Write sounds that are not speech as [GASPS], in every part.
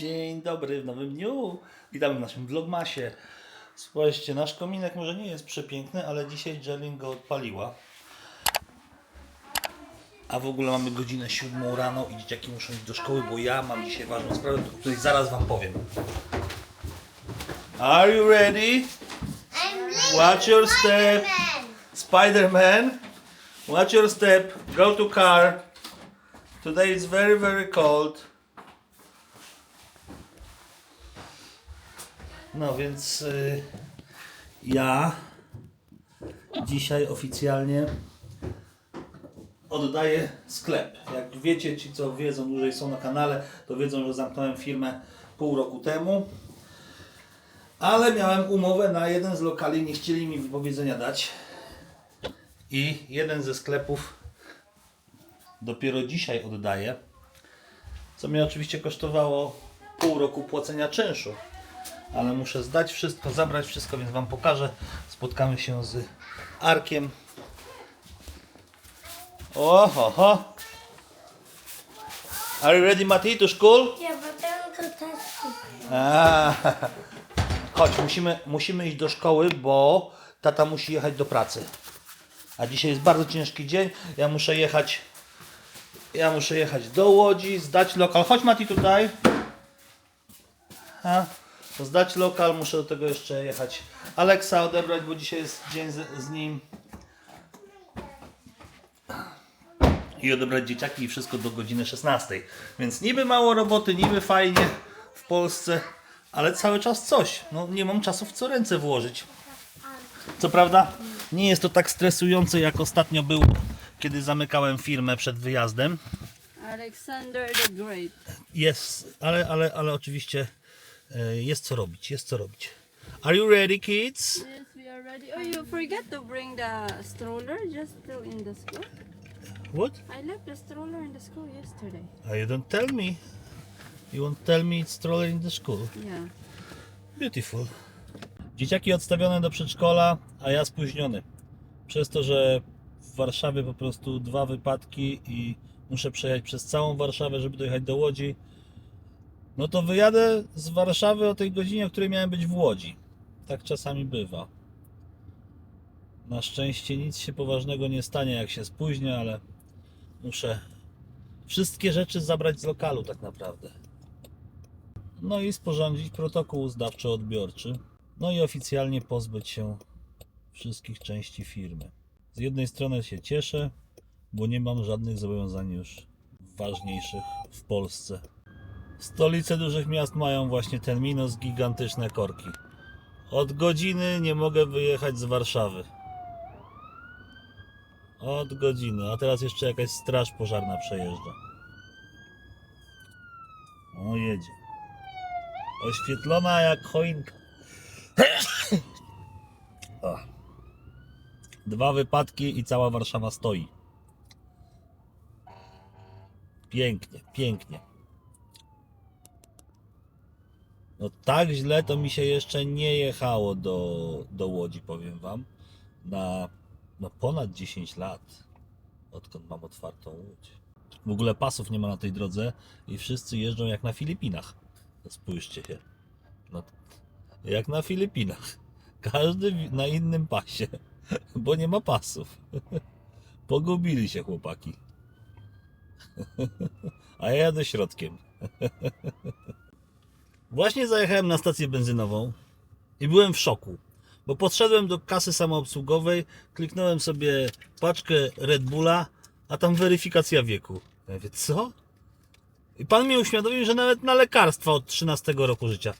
Dzień dobry w nowym dniu. Witamy w naszym vlogmasie. Słuchajcie, nasz kominek może nie jest przepiękny, ale dzisiaj Jelin go odpaliła. A w ogóle mamy godzinę siódmą rano i dzieciaki muszą iść do szkoły, bo ja mam dzisiaj ważną sprawę, o której zaraz wam powiem. Are you ready? I'm Watch your step. Spider-Man, watch your step, go to car. Today is very, very cold. No więc y, ja dzisiaj oficjalnie oddaję sklep. Jak wiecie, ci co wiedzą, dłużej są na kanale, to wiedzą, że zamknąłem firmę pół roku temu. Ale miałem umowę na jeden z lokali, nie chcieli mi wypowiedzenia dać. I jeden ze sklepów dopiero dzisiaj oddaję. Co mnie oczywiście kosztowało pół roku płacenia czynszu. Ale muszę zdać wszystko, zabrać wszystko, więc Wam pokażę. Spotkamy się z Arkiem. Oho, ho. Are you ready, Mati, to school? Yeah, but then go test A, Chodź, musimy, musimy iść do szkoły, bo tata musi jechać do pracy. A dzisiaj jest bardzo ciężki dzień. Ja muszę jechać. Ja muszę jechać do Łodzi, zdać lokal. Chodź Mati tutaj. A, zdać lokal, muszę do tego jeszcze jechać. Aleksa odebrać, bo dzisiaj jest dzień z, z nim. I odebrać dzieciaki i wszystko do godziny 16. Więc niby mało roboty, niby fajnie w Polsce, ale cały czas coś. No nie mam czasu w co ręce włożyć. Co prawda nie jest to tak stresujące jak ostatnio było, kiedy zamykałem firmę przed wyjazdem. Alexander the Great. Jest, ale, ale, ale oczywiście jest co robić, jest co robić. Are you ready kids? Yes, we are ready. Oh, you forget to bring the stroller just to in the school? What? I left the stroller in the school yesterday. Uh, you don't tell me. You won't tell me it's stroller in the school. Yeah. Beautiful. Dzieciaki odstawione do przedszkola, a ja spóźniony. Przez to, że w Warszawie po prostu dwa wypadki i muszę przejechać przez całą Warszawę, żeby dojechać do Łodzi. No to wyjadę z Warszawy o tej godzinie, o której miałem być w Łodzi. Tak czasami bywa. Na szczęście nic się poważnego nie stanie, jak się spóźnię, ale muszę wszystkie rzeczy zabrać z lokalu tak naprawdę. No i sporządzić protokół zdawczo-odbiorczy. No i oficjalnie pozbyć się wszystkich części firmy. Z jednej strony się cieszę, bo nie mam żadnych zobowiązań już ważniejszych w Polsce. Stolice dużych miast mają właśnie ten minus gigantyczne korki. Od godziny nie mogę wyjechać z Warszawy. Od godziny, a teraz jeszcze jakaś straż pożarna przejeżdża. O, jedzie. Oświetlona jak choinka. [COUGHS] Dwa wypadki i cała Warszawa stoi. Pięknie, pięknie. No tak źle to mi się jeszcze nie jechało do, do Łodzi, powiem Wam. Na no ponad 10 lat, odkąd mam otwartą Łódź. W ogóle pasów nie ma na tej drodze i wszyscy jeżdżą jak na Filipinach. Spójrzcie się. No, jak na Filipinach. Każdy na innym pasie, [LAUGHS] bo nie ma pasów. [LAUGHS] Pogubili się chłopaki. [LAUGHS] A ja jadę środkiem. Właśnie zajechałem na stację benzynową i byłem w szoku, bo podszedłem do kasy samoobsługowej, kliknąłem sobie paczkę Red Bulla, a tam weryfikacja wieku. Ja mówię, co? I pan mnie uświadomił, że nawet na lekarstwa od 13 roku życia.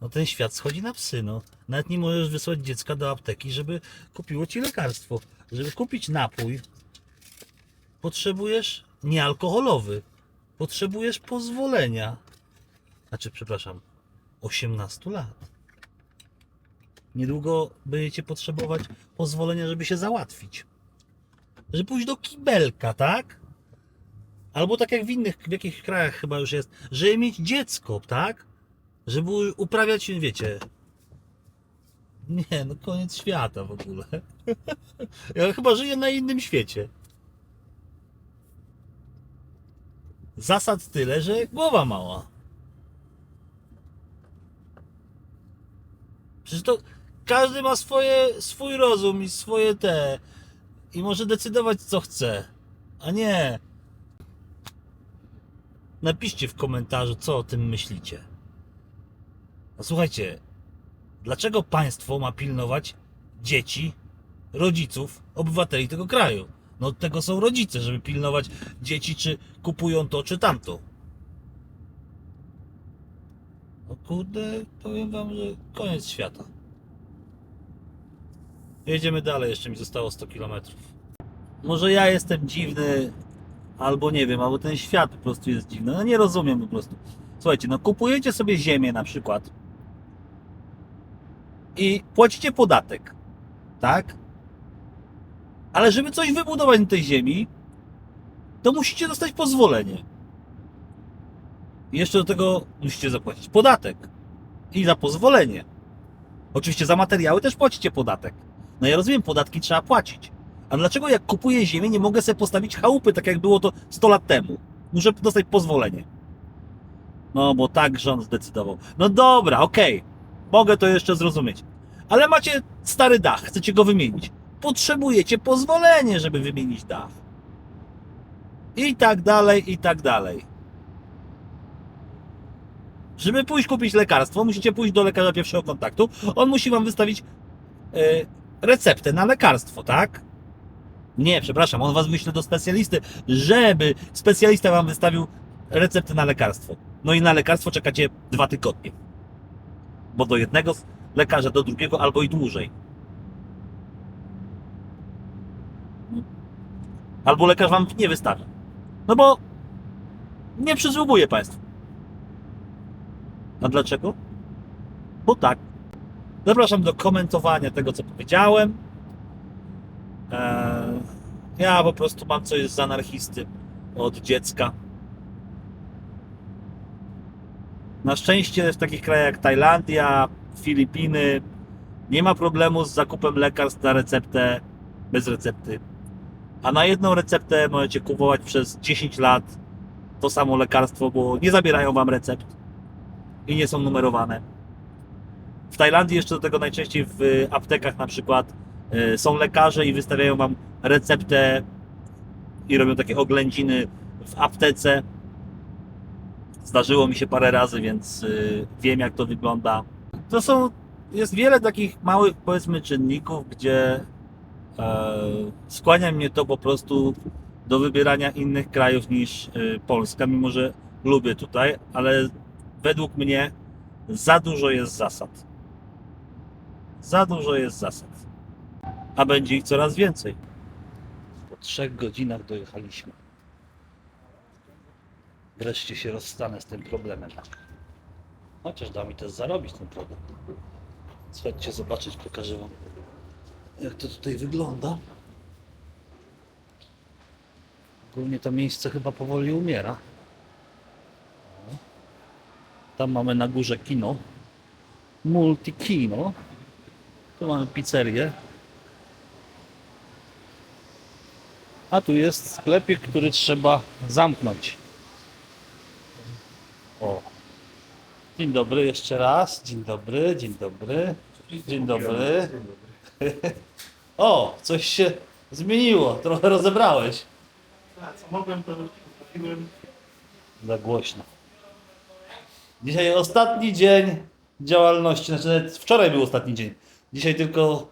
No ten świat schodzi na psy, no. Nawet nie możesz wysłać dziecka do apteki, żeby kupiło ci lekarstwo. Żeby kupić napój, potrzebujesz niealkoholowy. Potrzebujesz pozwolenia. Znaczy, przepraszam, 18 lat. Niedługo będziecie potrzebować pozwolenia, żeby się załatwić. Żeby pójść do kibelka, tak? Albo tak jak w innych, w jakich krajach chyba już jest, żeby mieć dziecko, tak? Żeby uprawiać, wiecie. Nie, no koniec świata w ogóle. [LAUGHS] Ja chyba żyję na innym świecie. Zasad tyle, że głowa mała. Przecież to każdy ma swoje, swój rozum i swoje te. I może decydować, co chce. A nie. Napiszcie w komentarzu, co o tym myślicie. No słuchajcie, dlaczego państwo ma pilnować dzieci, rodziców, obywateli tego kraju? No od tego są rodzice, żeby pilnować dzieci, czy kupują to, czy tamto. No kurde, powiem wam, że koniec świata. Jedziemy dalej, jeszcze mi zostało 100 km. Może ja jestem dziwny, albo nie wiem, albo ten świat po prostu jest dziwny. No nie rozumiem po prostu. Słuchajcie, no kupujecie sobie ziemię na przykład i płacicie podatek, tak? Ale żeby coś wybudować na tej ziemi, to musicie dostać pozwolenie. I jeszcze do tego musicie zapłacić podatek. I za pozwolenie. Oczywiście za materiały też płacicie podatek. No ja rozumiem, podatki trzeba płacić. A dlaczego jak kupuję ziemię, nie mogę sobie postawić chałupy, tak jak było to 100 lat temu? Muszę dostać pozwolenie. No, bo tak rząd zdecydował. No dobra, okej. Mogę to jeszcze zrozumieć. Ale macie stary dach, chcecie go wymienić. Potrzebujecie pozwolenie, żeby wymienić dach. I tak dalej, i tak dalej. Żeby pójść kupić lekarstwo, musicie pójść do lekarza pierwszego kontaktu. On musi wam wystawić e, receptę na lekarstwo, tak? Nie, przepraszam, on was wyśle do specjalisty, żeby specjalista wam wystawił receptę na lekarstwo. No i na lekarstwo czekacie dwa tygodnie. Bo do jednego lekarza, do drugiego albo i dłużej. Albo lekarz wam nie wystawi. No bo nie przysługuje państwu. A dlaczego? Bo tak. Zapraszam do komentowania tego, co powiedziałem. Eee, ja po prostu mam coś z anarchisty od dziecka. Na szczęście w takich krajach jak Tajlandia, Filipiny nie ma problemu z zakupem lekarstw na receptę bez recepty. A na jedną receptę możecie kupować przez 10 lat to samo lekarstwo, bo nie zabierają wam recept i nie są numerowane. W Tajlandii jeszcze do tego najczęściej w aptekach na przykład y, są lekarze i wystawiają wam receptę i robią takie oględziny w aptece. Zdarzyło mi się parę razy, więc y, wiem jak to wygląda. To są, jest wiele takich małych powiedzmy czynników, gdzie e, skłania mnie to po prostu do wybierania innych krajów niż y, Polska, mimo że lubię tutaj, ale według mnie za dużo jest zasad. Za dużo jest zasad. A będzie ich coraz więcej. Po trzech godzinach dojechaliśmy. Wreszcie się rozstanę z tym problemem. Chociaż da mi też zarobić ten problem. Słuchajcie, zobaczyć, pokażę wam jak to tutaj wygląda. Ogólnie to miejsce chyba powoli umiera. Tam mamy na górze kino. Multikino. Tu mamy pizzerię. A tu jest sklepik, który trzeba zamknąć. O. Dzień dobry jeszcze raz. Dzień dobry, dzień dobry. Dzień dobry. O, coś się zmieniło. Trochę rozebrałeś. A co mogłem, to. Za głośno. Dzisiaj ostatni dzień działalności. Znaczy, nawet wczoraj był ostatni dzień. Dzisiaj tylko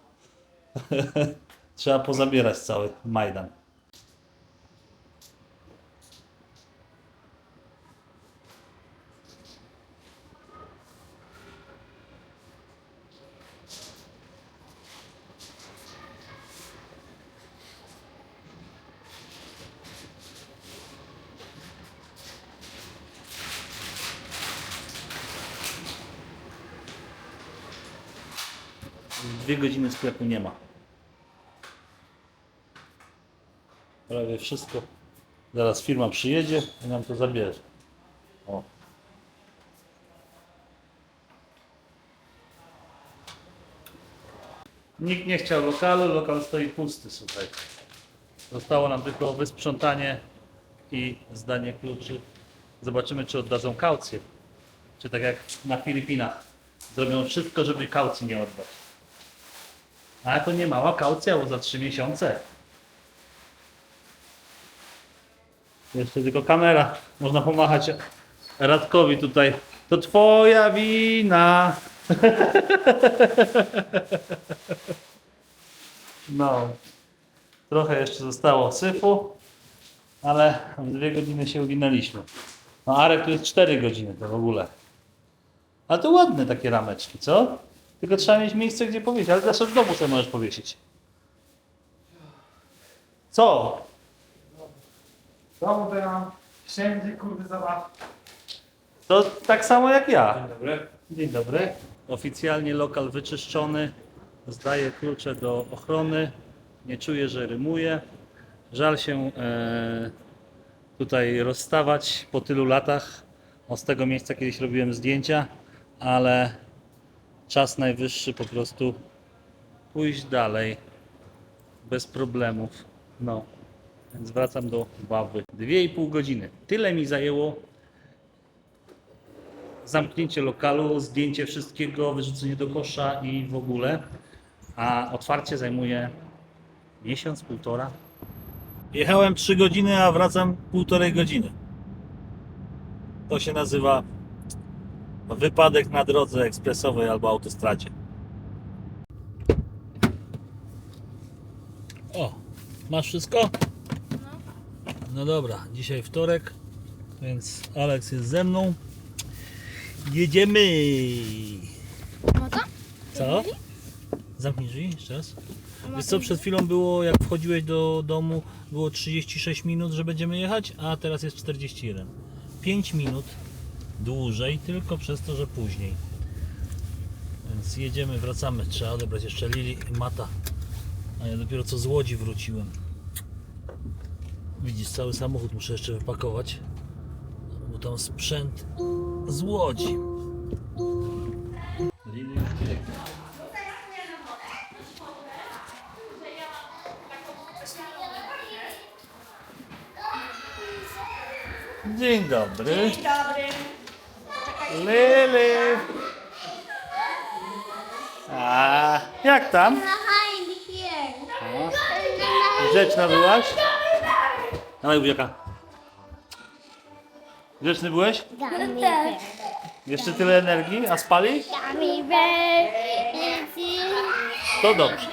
[LAUGHS] trzeba pozabierać cały Majdan. Dwie godziny sklepu nie ma. Prawie wszystko. Zaraz firma przyjedzie i nam to zabierze. O. Nikt nie chciał lokalu, lokal stoi pusty, słuchaj. Zostało nam tylko wysprzątanie i zdanie kluczy. Zobaczymy, czy oddadzą kaucję. Czy tak jak na Filipinach Zrobią wszystko, żeby kaucji nie oddać. Ale to nie mała kaucja, bo za 3 miesiące. Jeszcze tylko kamera. Można pomachać Radkowi tutaj. To twoja wina. [LAUGHS] No. Trochę jeszcze zostało syfu, ale dwie godziny się uginęliśmy. No Arek tu jest 4 godziny to w ogóle. A to ładne takie rameczki, co? Tylko trzeba mieć miejsce, gdzie powiesić, ale zawsze w domu sobie możesz powiesić. Co? W domu to ja mam wszędzie kurwy zabaw. To tak samo jak ja. Dzień dobry. Dzień dobry. Oficjalnie lokal wyczyszczony. Zdaję klucze do ochrony. Nie czuję, że rymuje. Żal się e, tutaj rozstawać po tylu latach. O, z tego miejsca kiedyś robiłem zdjęcia, ale czas najwyższy po prostu pójść dalej bez problemów. No, więc wracam do Wawy. Dwie i pół godziny. Tyle mi zajęło zamknięcie lokalu, zdjęcie wszystkiego, wyrzucenie do kosza i w ogóle. A otwarcie zajmuje miesiąc, półtora. Jechałem 3 godziny, a wracam półtorej godziny. To się nazywa wypadek na drodze ekspresowej albo autostradzie. O, masz wszystko? No dobra, dzisiaj wtorek, więc Alex jest ze mną. Jedziemy! No to? Co? Zamknij drzwi jeszcze raz. Wiesz co, przed chwilą było, jak wchodziłeś do domu, było 36 minut, że będziemy jechać, a teraz jest 41. 5 minut dłużej, tylko przez to, że później. Więc jedziemy, wracamy. Trzeba odebrać jeszcze Lili i Mata. A ja dopiero co z Łodzi wróciłem. Widzisz, cały samochód muszę jeszcze wypakować, bo tam sprzęt z Łodzi. Lili. Dzień dobry. Dzień dobry. Lili. A, jak tam? Behind here. Grzeczna byłaś? Dawaj buziaka. Grzeczny byłeś? Gummy bear. Jeszcze tyle energii? A spali? Gummy bear. To dobrze.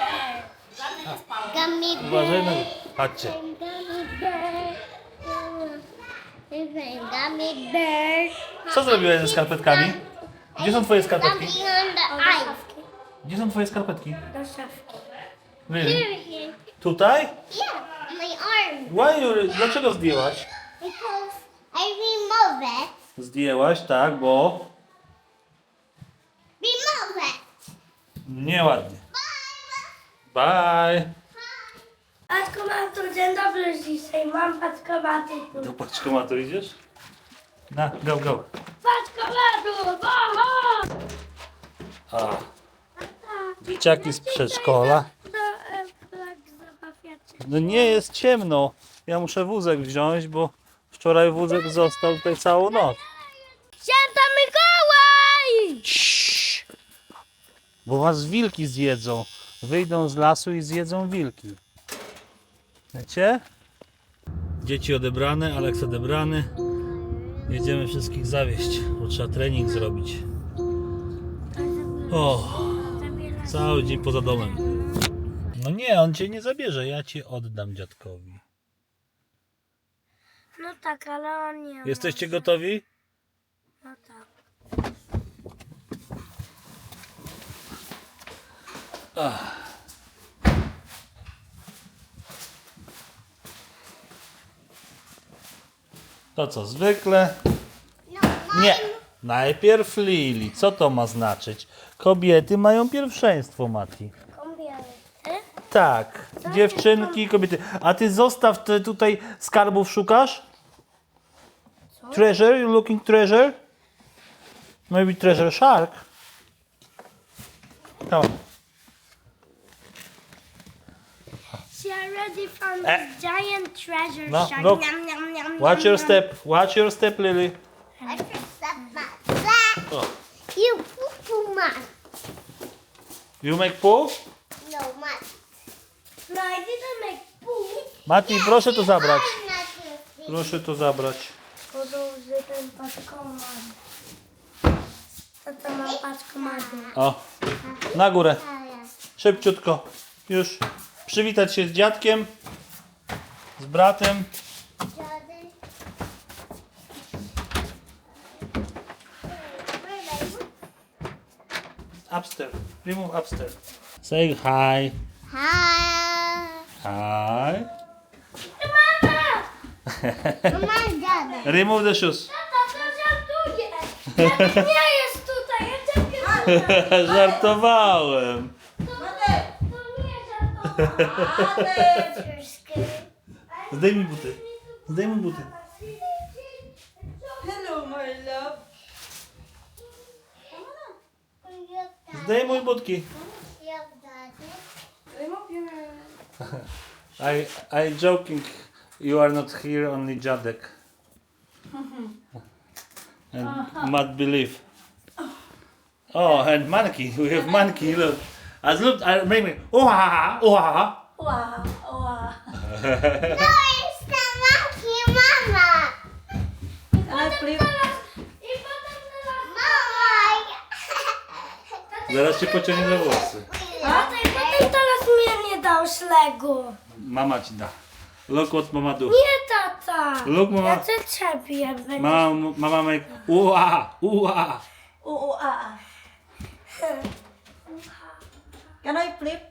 Gummy bear. Uważaj na... Chodźcie. Gummy bear. Gummy bear. Co zrobiłeś ze skarpetkami? Gdzie są twoje skarpetki? Gdzie są twoje skarpetki? Do szafki. Here. Tutaj? Yeah, my arm. Why you... Dlaczego zdjęłaś? Because I remove it. Zdjęłaś, tak, bo... Remove it. Nieładnie. Bye. Paczkomatu, dzień dobry dzisiaj, mam paczkomaty tu. Do paczkomatu idziesz? Na, go, go. Paczkomatu, oho! A. Dzieciaki z przedszkola. To e, zabawiacie. No nie jest ciemno. Ja muszę wózek wziąć, bo wczoraj wózek został tutaj całą noc. Święta Mikołaj! Ciii. Bo was wilki zjedzą. Wyjdą z lasu i zjedzą wilki. Wiecie? Dzieci odebrane, Aleks odebrany. Jedziemy wszystkich zawieść, bo trzeba trening zrobić. O, cały dzień poza domem. No nie, on cię nie zabierze, ja cię oddam dziadkowi. No tak, ale on nie Jesteście gotowi? No tak. To co, zwykle? Nie. Najpierw Lili. Co to ma znaczyć? Kobiety mają pierwszeństwo, Mati. Tak. Dziewczynki, kobiety. A ty zostaw te tutaj skarbów szukasz? Treasure? You looking treasure? Maybe treasure shark. Come on. She already found Eh. this giant treasure No, shark. look. Yum, yum, yum, Watch yum, your yum. step. Watch your step, Lily. I just said that. Oh. You pooped too much. You make pool? No much. No, I didn't make pół. Mati, proszę to zabrać. Proszę to zabrać. Podąży ten paczkomat. Tata ma paczkomat. O, na górę. Szybciutko. Już. Przywitać się z dziadkiem. Z bratem. Upstairs. Remove upstairs. Say hi. Hi. Hi. Mama! Mama, Jordan. [LAUGHS] Remove the shoes. Tata, to żartuje! Tata nie jest tutaj, ja ciebie [LAUGHS] Żartowałem. To nie żartowałam. You're scared. Zdejmij buty. Zdejmij buty. Hello, my love. Zdejmuj butki. I I joking. You are not here, only Jadek. and Matt believe. Oh, and monkey. We have monkey. Look. Look, I make me. Oh ha ha. Oh ha ha. Wow, wow. No, it's the monkey, Mama. I potem teraz... Mama. Zaraz cię pociągnie za włosy. Tata, i potem teraz mnie nie dał szlegu. Mama ci da. Look what mama do. Nie, tata. Look, mama. Ja cię czepię. Mama, mama make. Ua, ua. Oh, oh, ah. ah. Can I flip?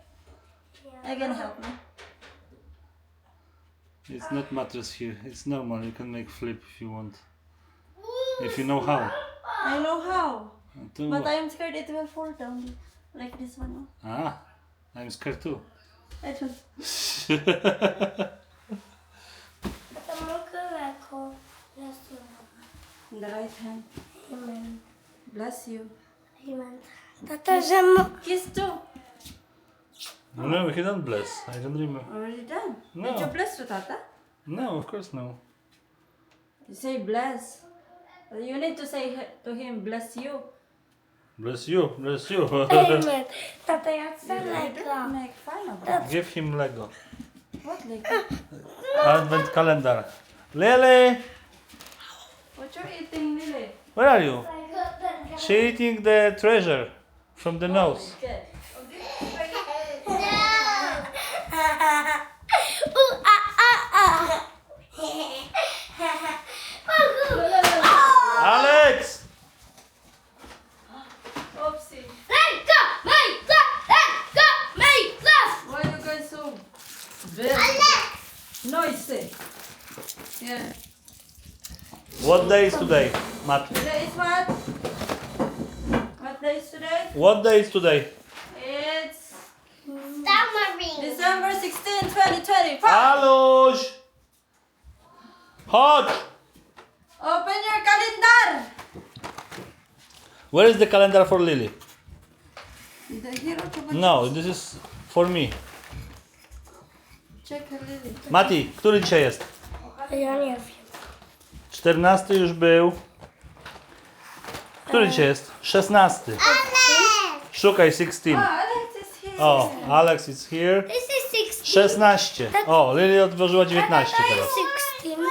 I can help me. It's not mattress here. It's normal. You can make flip if you want. If you know how. I know how. To- But I'm scared it will fall down. Like this one. Ah, I'm scared too. I don't... Tata, mogę lekko. Jezu. In the right hand. Amen. Bless you. Amen. Tata, że mo... Kiss too. No, he don't bless. I don't remember. Already done. No. Did you bless to Tata? No, of course no. You say bless. You need to say to him, bless you. Bless you, bless you. [LAUGHS] Amen. Tata, ja chcę You lekko. don't make fun of that. Give him Lego. What like Advent calendar. Lily, What you eating, Lily? where are you? She eating the treasure from the oh nose. Okay. U, a, a, a. Alex! Oopsie. Let go, my love. Let go, my love. Why you guys so very noisy? Yeah. What day is today, Matt? Today is what? What day is today? What day is today? It's Submarine. December 16, 2025. Aluś! Chodź! Open your calendar. Where is the calendar for Lily? The hero to No, this is for me. Lily. Mati, który dzisiaj jest? Ja nie wiem. 14 już był. Który dzisiaj jest? 16. Szukaj 16. Oh, Alex is here. O, Alex is here. This is 16. 16. O, Lily odważyła 19 To teraz. jest 16.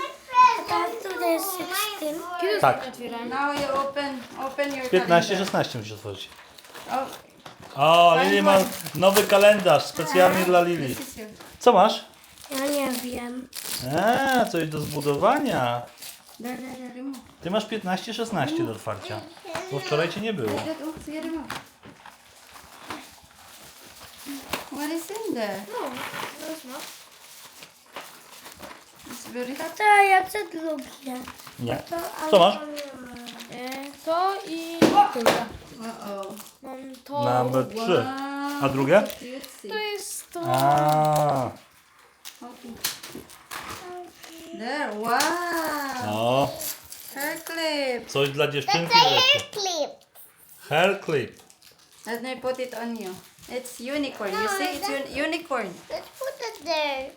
Tata, tutaj jest 16. Tak. Now you open open your 15, calendar. 16 musisz otworzyć. Oh, O, Lily ma nowy kalendarz specjalnie dla Lili. Co masz? Ja nie wiem. A, coś do zbudowania. Ty masz 15, 16 do otwarcia. Bo wczoraj cię nie było. What is in there? It's very Tata, ja chcę drugie. Nie. To, ale Co masz? to nie ma. E, To i tyle. Uh-oh. Mam to. Number 3. Wow. A drugie? To jest to. A. There, wow. o, Hair clip. coś dla dziewczynki Hair wreszcie. clip. Hair clip. Let me put it on you. It's unicorn. You see, it's un- unicorn. Let's put it there.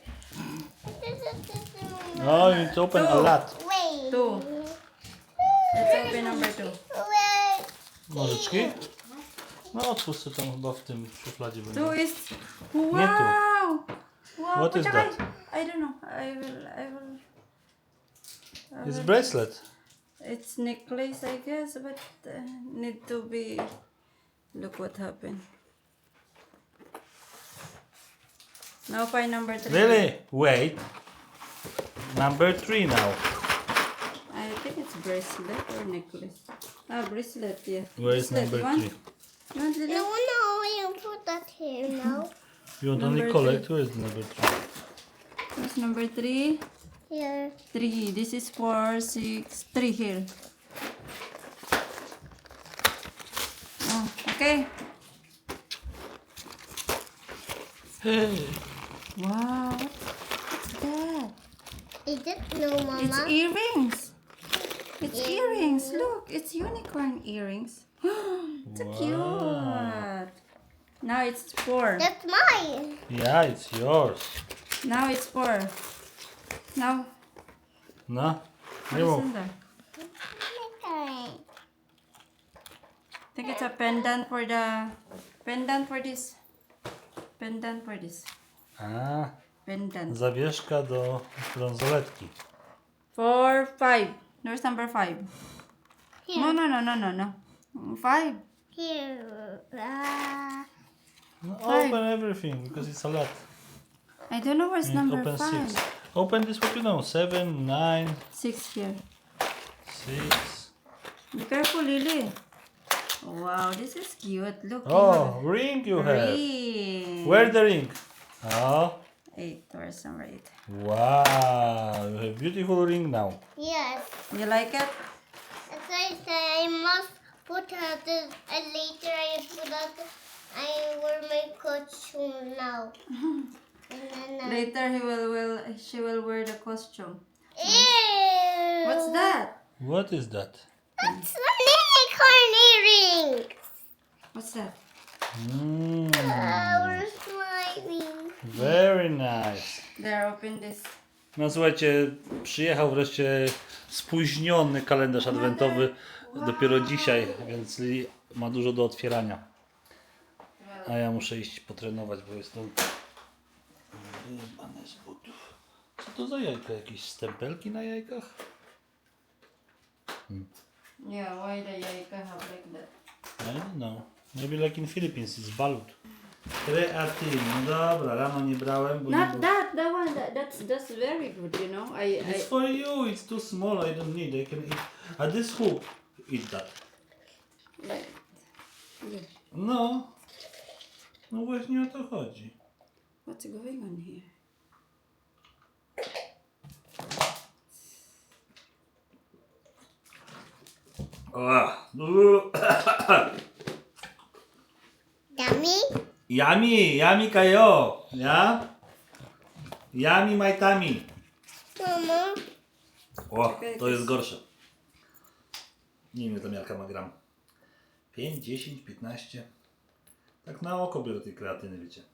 Oh, no, it's open a lot. Wait. Two. Let's open number two. Wait. Nożyczki? No otwórz sobie tam chyba w tym szufladzie będzie. Tu is wow. Nie tu. Wow. What is poczekaj. that? I don't know. I will. I will. I It's will- bracelet. It's necklace, I guess, but uh, need to be. Look what happened. Now by number three. Really? Wait. Number three now. I think it's bracelet or necklace. Ah, bracelet, yeah. Where is bracelet. number you want? three? You want Lily? No, no, you put that here now. You want Number only collect? Where is number three? What's number three? Here. Three. This is four, six, three here. Oh, okay. Wow. What's that? Is it no, Mama? It's earrings. It's Yeah. earrings. Look, it's unicorn earrings. [GASPS] it's cute. Now it's four. That's mine. Yeah, it's yours. Now it's four. Now, No? what Nie mów. in there? Okay. I think it's a pendant for the pendant for this. Pendant for this. A, Pendant. zawieszka do bransoletki. Four, five. There's number five. Here. No, no, no, no, no, no. Five. Here. Ah. No, Five. open everything because it's a lot. I don't know where's And number open five. six. Open this what you know. Seven, nine, Six here. six. Be careful, Lily. Wow, this is cute. Look. you Oh, have ring you have. ring. Where the ring? Oh, Eight. Where's number eight? wow. You have beautiful ring now. Yes. You like it? As I say, I must put out the, and later I put out the, I wear my costume now. [LAUGHS] Later, he will, will she will wear the costume. Ew. What's that? What is that? That's the unicorn earring. What's that? Mm, Oh, ring? very nice. There, open this. No słuchajcie, przyjechał wreszcie spóźniony kalendarz adwentowy dopiero dzisiaj, więc Lili ma dużo do otwierania. A ja muszę iść potrenować, bo jestem wyjebany z butów. Co to za jajka? Jakieś stempelki na jajkach? Yeah, why the yaika have like that? I don't know. Maybe like in Philippines, it's balut. Kreatywny, no dobra, rano nie brałem, bo nie Not było... that, that one. That, that's that's very good. You know, I, I It's for you, it's too small, I don't need, I can eat. A this who eat that? like. No. No właśnie o to chodzi. What's going on here? Ah. Dummy? Yummy, yummy kayo. Ja? Yummy my tummy. Mama? O, to jest gorsze. Nie wiem, ile ta miarka ma gram. 5, 10, 15. Tak na oko biorę tej kreatyny, wiecie.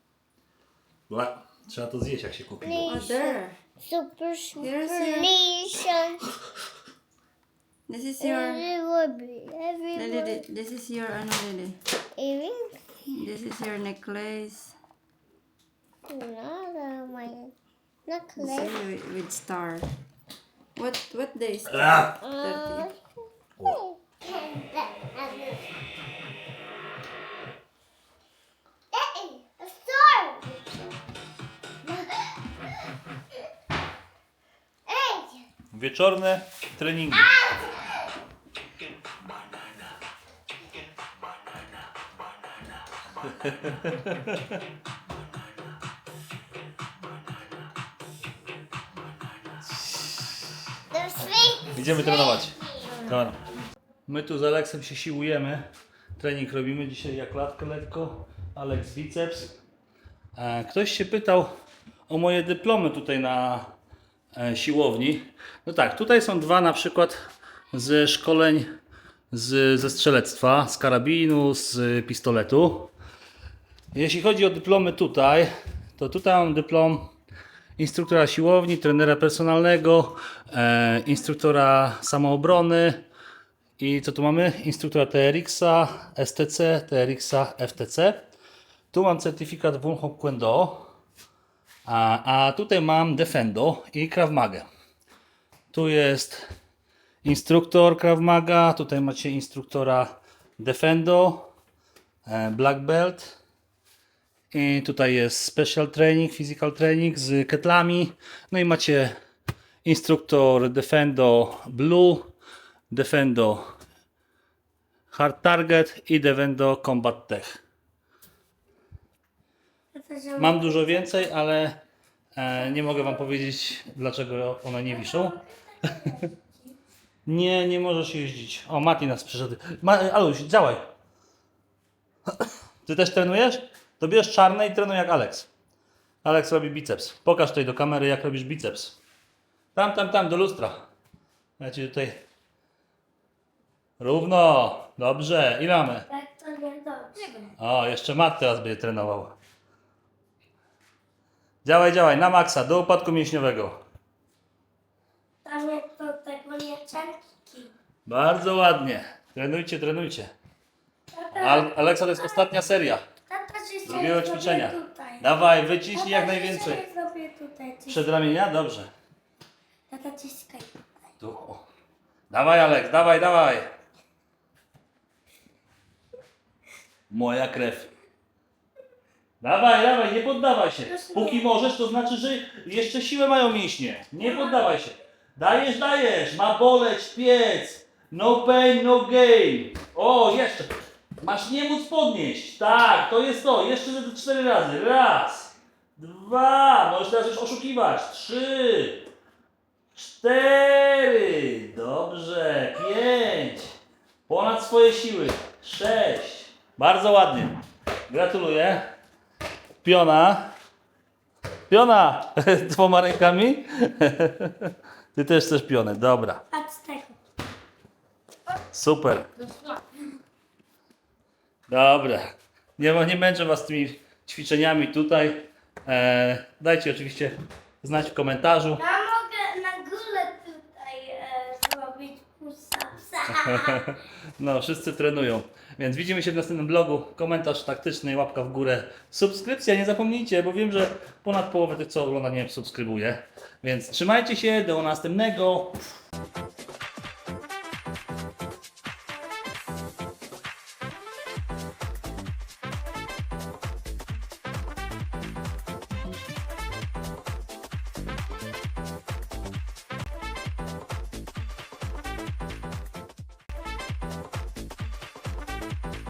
Bła. Trzeba to zjeść, jak się kupi. There. Super Here's your- superstition. This is your. Everybody. Lily, Everybody. thi- this is your ano, Lily. Earring? This is your necklace. Another my This necklace. is with, with star. What what day is Ah! Uh, O. Wieczorne treningi. Idziemy trenować. Dobra. My tu z Aleksem się siłujemy. Trening robimy dzisiaj jak klatkę lekko. Aleks biceps. E, Ktoś się pytał o moje dyplomy tutaj na siłowni. No tak, tutaj są dwa na przykład ze szkoleń z, ze strzelectwa, z karabinu, z pistoletu. Jeśli chodzi o dyplomy tutaj, to tutaj mam dyplom instruktora siłowni, trenera personalnego, e, instruktora samoobrony I co tu mamy? Instruktora TRX-a, STC, TRX-a, FTC. Tu mam certyfikat Wun Hop Kuen Do. A, a tutaj mam Defendo i Krav Maga. Tu jest instruktor Krav Maga, tutaj macie instruktora Defendo, e, Black Belt. I tutaj jest special training, physical training z ketlami. No i macie instruktor Defendo Blue, Defendo Hard Target i Defendo Combat Tech. Mam dużo więcej, ale e, nie mogę Wam powiedzieć, dlaczego one nie wiszą. [LAUGHS] nie, nie możesz jeździć. O, Mati nas przyszedł. Ma, Aluś, działaj. Ty też trenujesz? To bierz czarne i trenuj jak Alex. Alex robi biceps. Pokaż tutaj do kamery, jak robisz biceps. Tam, tam, tam, do lustra. Ja ci tutaj. Równo. Dobrze. Ile mamy? Tak to nie dobrze. O, jeszcze Matt teraz będzie trenował. Działaj, działaj, na maksa, do upadku mięśniowego. Tam jest to tego nie czerwki. Bardzo ładnie. Trenujcie, trenujcie. Al Aleksa, to jest ostatnia seria. tata Drugiego zrobię ćwiczenia. tutaj. Dawaj, wyciśnij jak najwięcej. zrobię tutaj. Przed ramienia? Dobrze. Tata ciskaj. Tu. o. Dawaj, Aleks, dawaj, dawaj. Moja krew. Dawaj, dawaj, nie poddawaj się. Póki możesz, to znaczy, że jeszcze siłę mają mięśnie. Nie poddawaj się. Dajesz, dajesz. Ma boleć, piec. No pain, no gain. O, jeszcze. Masz nie móc podnieść. Tak, to jest to. Jeszcze ze cztery razy. Raz. Dwa. Możesz teraz już oszukiwać. Trzy. Cztery. Dobrze. Pięć. Ponad swoje siły. Sześć. Bardzo ładnie. Gratuluję. Piona. Piona. [LAUGHS] Dwoma rękami. [LAUGHS] Ty też chcesz pionę. Dobra. Patrz z tego. Super. Dobra. Nie, nie męczę Was tymi ćwiczeniami tutaj. E, dajcie oczywiście znać w komentarzu. Ja mogę na górę tutaj e, zrobić push-upsa. [LAUGHS] No, wszyscy trenują. Więc widzimy się w następnym vlogu. Komentarz taktyczny, łapka w górę. Subskrypcja, nie zapomnijcie, bo wiem, że ponad połowę tych, co ogląda, nie subskrybuje. Więc trzymajcie się, do następnego.